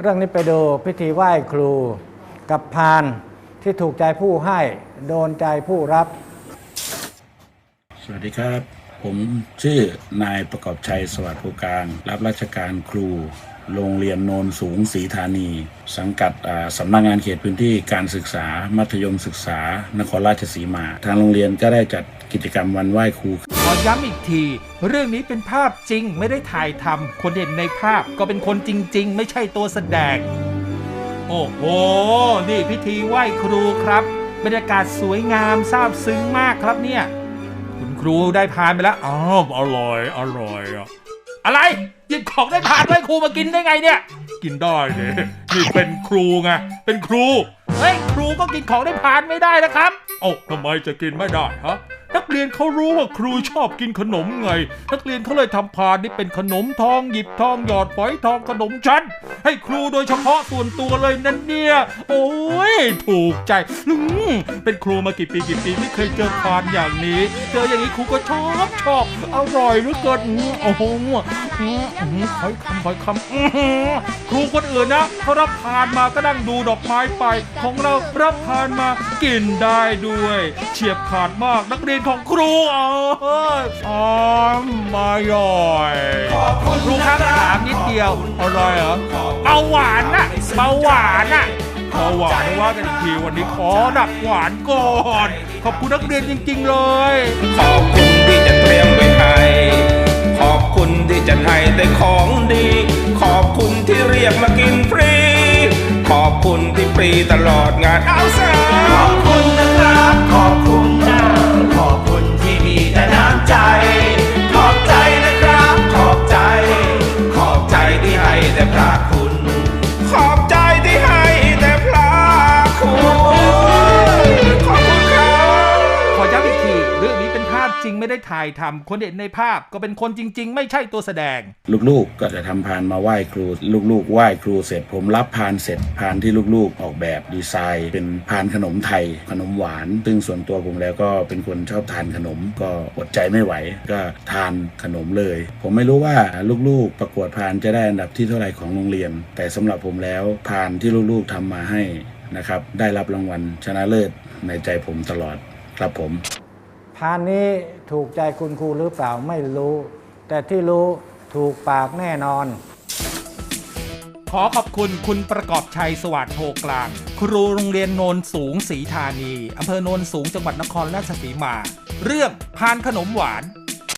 เรื่องนี้ไปดูพิธีไหว้ครู กับพานที่ถูกใจผู้ให้โดนใจผู้รับ สวัสดีครับ ผมชื่อนายประกอบชัยสวัสดิ์ภูการ รับราชการครู โรงเรียนโนนสูงศรีธานี สังกัดสำนักงานเขตพื้นที่การศึกษา มัธยมศึกษานครราชสีมา ทางโรงเรียนก็ได้จัด กิจกรรมวันไหว้ครูขอย้ำอีกที เรื่องนี้เป็นภาพจริงไม่ได้ถ่ายทำคนเห็นในภาพก็เป็นคนจริง ๆ ไม่ใช่ตัวแสดง โอ้โห นี่พิธีไหว้ครูครับ บรรยากาศสวยงามซาบซึ้งมากครับเนี่ย คุณครูได้พานไปแล้วอ้าวอร่อยอร่อยอะอะไรหยิบของได้พานไหว้ครูมากินได้ไงเนี่ย กินได้เนี่ยนี่เป็นครูไงเป็นครู ฮ้ยครูก็กินของได้พานไม่ได้นะครับโอ้าทำไมจะกินไม่ได้ฮะ นักเรียนเขารู้ว่าครูชอบกินขนมไง นักเรียนเขาเลยทำพานนี่เป็นขนมทองหยิบทองหยอดฝอยทองขนมชั้น ให้ครูโดยเฉพาะส่วนตัวเลยนั่นเนี่ย โอ้ยถูกใจเป็นครูมากี่ปีกี่ปีไม่เคยเจอพานอย่างนี้ เจออย่างนี้ครูก็ชอบชอบอร่อยเหลือเกินโอ้โหอืมอืมขอยคำขอยคำครูคนอื่นนะเขารับพานมาก็นั่งดูดอกไม้ไปของเรารับพานมากินได้ด้วย เฉียบขาดมากนักเรียนของครูเอยอ๋อมาย่อยครูครับถามนิดเดียวอะไรเหรอเบาหวานน่ะเบาหวานน่ะเบาหวานว่ากันอีกทีวันนี้ขอดักหวานก่อน ขอบคุณนักเรียนจริง ๆ เลยขอบคุณ ปีตลอดงานเอาซะ จริงไม่ได้ถ่ายทำคนเห็นในภาพก็เป็นคนจริง ๆ ไม่ใช่ตัวแสดง ลูกๆก็จะทำพานมาไหว้ครู ลูกๆไหว้ครูเสร็จ ผมรับพานเสร็จพานที่ลูกๆออกแบบดีไซน์ เป็นพานขนมไทยขนมหวาน ซึ่งส่วนตัวผมแล้วก็เป็นคนชอบทานขนมก็อดใจไม่ไหว ก็ทานขนมเลย ผมไม่รู้ว่าลูกๆ ประกวดพานจะได้อันดับที่เท่าไหร่ของโรงเรียน แต่สำหรับผมแล้วพานที่ลูกๆทำมาให้นะครับได้รับรางวัลชนะเลิศในใจผมตลอดครับผม พานนี้ถูกใจคุณครูหรือเปล่าไม่รู้ แต่ที่รู้ถูกปากแน่นอน ขอขอบคุณคุณประกอบชัยสวัสดิ์โพกลาง ครูโรงเรียนโนนสูงศรีธานีอำเภอโนนสูงจังหวัดนครราชสีมา เรื่องพานขนมหวาน